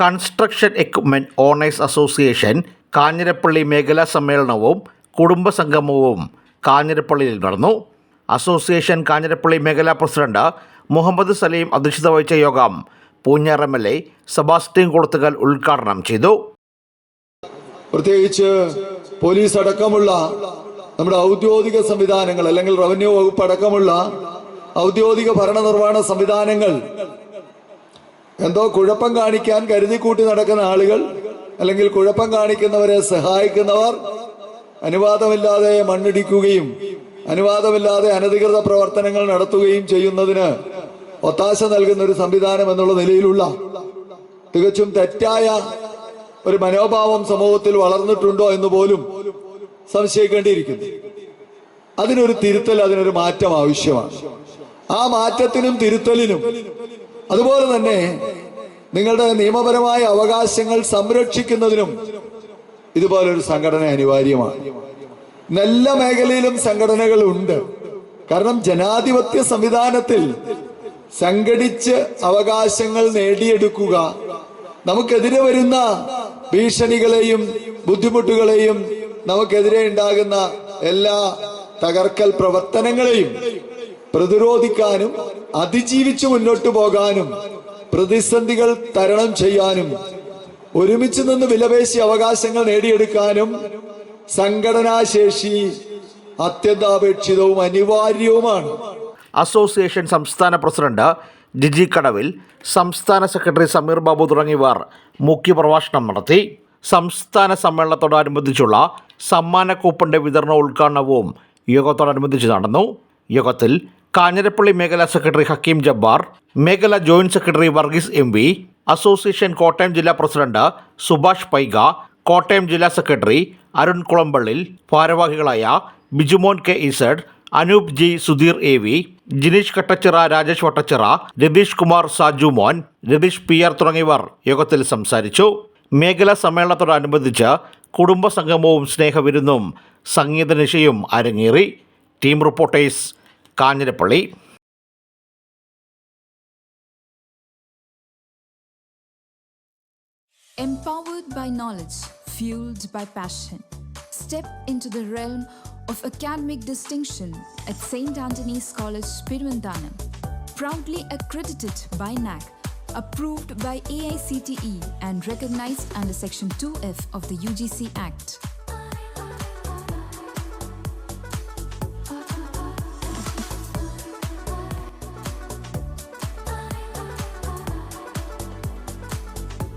Construction equipment owners association Kanjirappally മേഖലാ സമ്മേളനവും കുടുംബസംഗമവും കാഞ്ഞിരപ്പള്ളിയിൽ നടന്നു. അസോസിയേഷൻ കാഞ്ഞിരപ്പള്ളി മേഖലാ പ്രസിഡന്റ് മുഹമ്മദ് സലീം അധ്യക്ഷത വഹിച്ച യോഗം Poonjar M L A Sebastian Kuluthukal ഉദ്ഘാടനം ചെയ്തു. പ്രത്യേകിച്ച് പോലീസ് അടക്കമുള്ള നമ്മുടെ ഔദ്യോഗിക സംവിധാനങ്ങൾ അല്ലെങ്കിൽ റവന്യൂ വകുപ്പ് അടക്കമുള്ള ഔദ്യോഗിക ഭരണനിർവഹണ സംവിധാനങ്ങൾ എന്തോ കുഴപ്പം കാണിക്കാൻ കരുതിക്കൂട്ടി നടക്കുന്ന ആളുകൾ അല്ലെങ്കിൽ കുഴപ്പം കാണിക്കുന്നവരെ സഹായിക്കുന്നവർ അനുവാദമില്ലാതെ മണ്ണിടിക്കുകയും അനുവാദമില്ലാതെ അനധികൃത പ്രവർത്തനങ്ങൾ നടത്തുകയും ചെയ്യുന്നതിന് ഒത്താശ നൽകുന്ന ഒരു സംവിധാനം എന്നുള്ള നിലയിലുള്ള തികച്ചും തെറ്റായ ഒരു മനോഭാവം സമൂഹത്തിൽ വളർന്നിട്ടുണ്ടോ എന്ന് പോലും സംശയിക്കേണ്ടിയിരിക്കുന്നു. അതിനൊരു തിരുത്തൽ അതിനൊരു മാറ്റം ആവശ്യമാണ്. ആ മാറ്റത്തിനും തിരുത്തലിനും. അതുപോലെ തന്നെ നിങ്ങളുടെ നിയമപരമായ അവകാശങ്ങൾ സംരക്ഷിക്കുന്നതിനും ഇതുപോലൊരു സംഘടന അനിവാര്യമാണ്. എല്ലാ മേഖലയിലും സംഘടനകൾ ഉണ്ട് കാരണം ജനാധിപത്യ സംവിധാനത്തിൽ സംഘടിച്ച് അവകാശങ്ങൾ നേടിയെടുക്കുക നമുക്കെതിരെ വരുന്ന ഭീഷണികളെയും ബുദ്ധിമുട്ടുകളെയും നമുക്കെതിരെ ഉണ്ടാകുന്ന എല്ലാ തകർക്കൽ പ്രവർത്തനങ്ങളെയും പ്രതിരോധിക്കാനും അതിജീവിച്ച് മുന്നോട്ട് പോകാനും പ്രതിസന്ധികൾ തരണം ചെയ്യാനും ഒരുമിച്ച് നിന്ന് വിലപേശി അവകാശങ്ങൾ നേടിയെടുക്കാനും സംഘടനാശേഷി അത്യന്താപേക്ഷിതവും അനിവാര്യവുമാണ്. അസോസിയേഷൻ സംസ്ഥാന പ്രസിഡന്റ് ജിജി കടവിൽ സംസ്ഥാന സെക്രട്ടറി സമീർ ബാബു തുടങ്ങിയവർ മുഖ്യപ്രഭാഷണം നടത്തി. സംസ്ഥാന സമ്മേളനത്തോടനുബന്ധിച്ചുള്ള സമ്മാന കൂപ്പന്റെ വിതരണ ഉദ്ഘാടനവും യോഗത്തോടനുബന്ധിച്ച് നടന്നു. യോഗത്തിൽ കാഞ്ഞിരപ്പള്ളി മേഖലാ സെക്രട്ടറി ഹക്കീം ജബ്ബാർ മേഖലാ joint secretary Varghese M V association Kottayam ജില്ലാ പ്രസിഡന്റ് സുഭാഷ് പൈഗ കോട്ടയം ജില്ലാ സെക്രട്ടറി അരുൺ കുളമ്പള്ളിൽ ഭാരവാഹികളായ Bijumon K Z Anoop G Sudheer A V Jineesh Kattachira Rajesh Vattachira Ratheesh Kumar Saju Mon Ratheesh P R തുടങ്ങിയവർ യോഗത്തിൽ സംസാരിച്ചു. മേഖലാ സമ്മേളനത്തോടനുബന്ധിച്ച് കുടുംബസംഗമവും സ്നേഹവിരുന്നും സംഗീത നിശയും അരങ്ങേറി. Team reporters Kanjirappally Empowered by knowledge, fueled by passion. Step into the realm of academic distinction at St. Anthony's College, Pirvandanam. Proudly accredited by NAC, approved by AICTE, and recognized under Section 2F of the UGC Act.